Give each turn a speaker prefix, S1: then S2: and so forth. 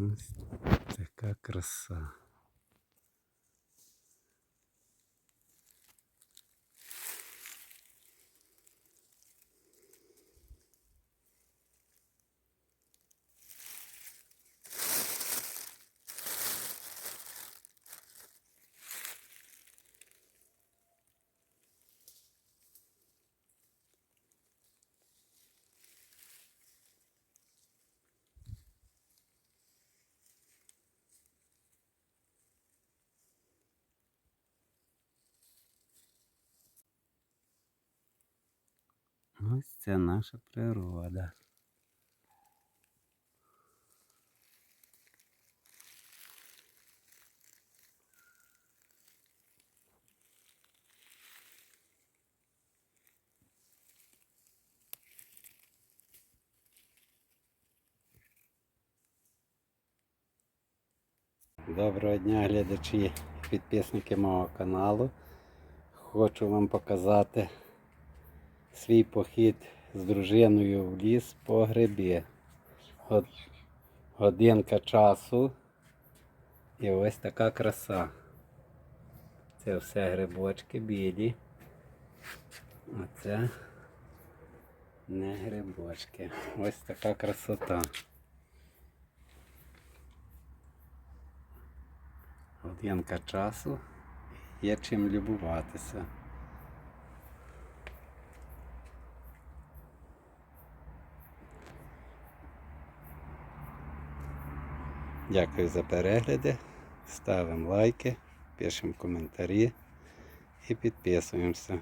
S1: Ось така краса. Ось це наша природа. Доброго дня, глядачі підписники мого каналу. Хочу вам показати свій похід з дружиною в ліс по гриби. Год- Годинка часу. І ось така краса. Це все грибочки білі. А це не грибочки. Ось така красота. Годинка часу. Є чим любуватися. Дякую за перегляди. Ставимо лайки, пишемо коментарі і підписуємося.